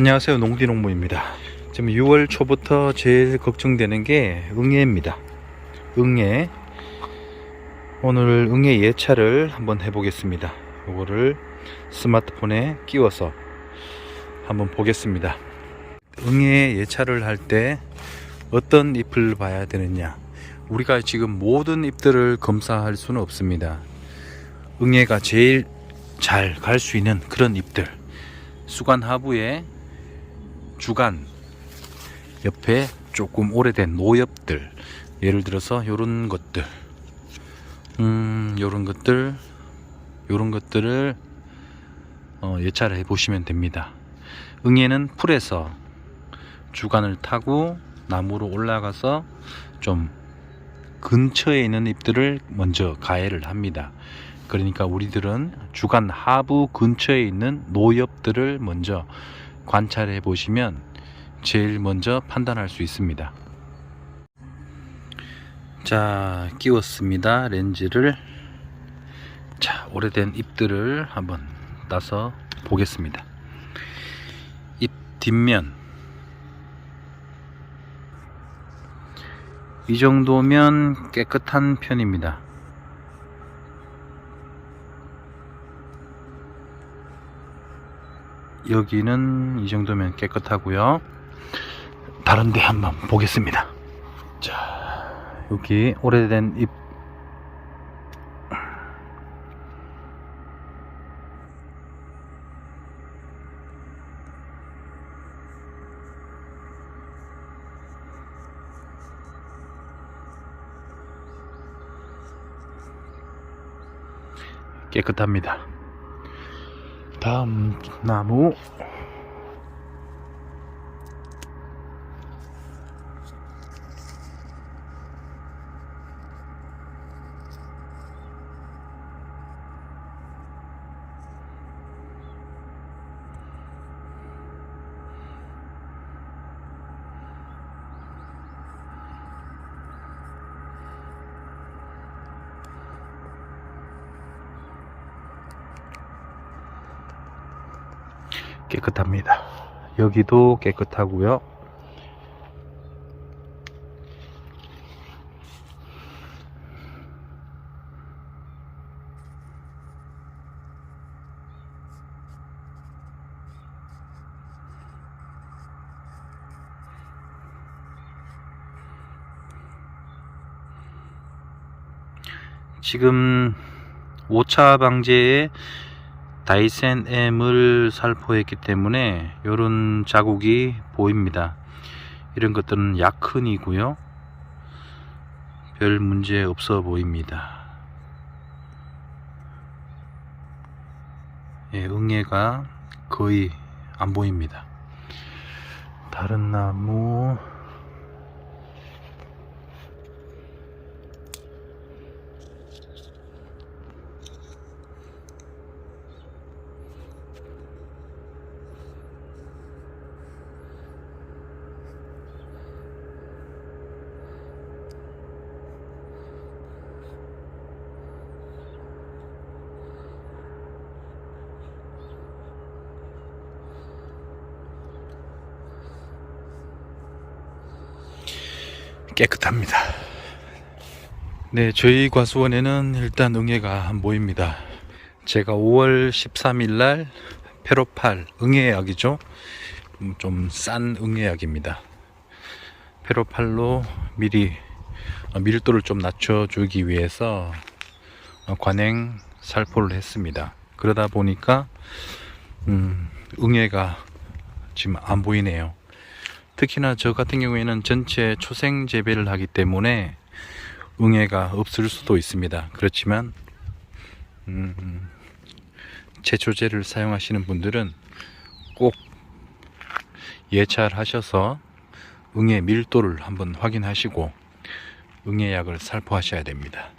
안녕하세요. 농디농부입니다. 지금 6월 초부터 제일 걱정되는 게 응애입니다. 응애. 오늘 응애 예찰을 한번 해보겠습니다. 이거를 스마트폰에 끼워서 한번 보겠습니다. 응애 예찰을 할 때 어떤 잎을 봐야 되느냐. 우리가 지금 모든 잎들을 검사할 수는 없습니다. 응애가 제일 잘 갈 수 있는 그런 잎들. 수간 하부에 주간 옆에 조금 오래된 노엽들 예를 들어서 요런 것들. 음 요런 것들 요런 것들을 어, 예찰해 보시면 됩니다. 응애는 풀에서 주간을 타고 나무로 올라가서 좀 근처에 있는 잎들을 먼저 가해를 합니다. 그러니까 우리들은 주간 하부 근처에 있는 노엽들을 먼저 관찰해 보시면 제일 먼저 판단할 수 있습니다. 자, 끼웠습니다. 렌즈를. 자, 오래된 잎들을 한번 따서 보겠습니다. 잎 뒷면. 이 정도면 깨끗한 편입니다. 여기는 이 정도면 깨끗하고요. 다른 데 한번 보겠습니다. 자, 여기 오래된 잎 깨끗합니다. 다음 나 깨끗합니다. 여기도 깨끗하고요. 지금 오차 방제에 다이센 M을 살포했기 때문에 이런 자국이 보입니다. 이런 것들은 약흔이고요. 별 문제 없어 보입니다. 예, 응애가 거의 안 보입니다. 다른 나무 깨끗합니다. 네, 저희 과수원에는 일단 응애가 안 보입니다. 제가 5월 13일 날 페로팔 응애약이죠. 좀 싼 응애약입니다. 페로팔로 미리 어, 밀도를 좀 낮춰주기 위해서 어, 관행 살포를 했습니다. 그러다 보니까 음, 응애가 지금 안 보이네요. 특히나 저 같은 경우에는 전체 초생 재배를 하기 때문에 응애가 없을 수도 있습니다. 그렇지만 음, 제초제를 사용하시는 분들은 꼭 예찰하셔서 응애 밀도를 한번 확인하시고 응애약을 살포하셔야 됩니다.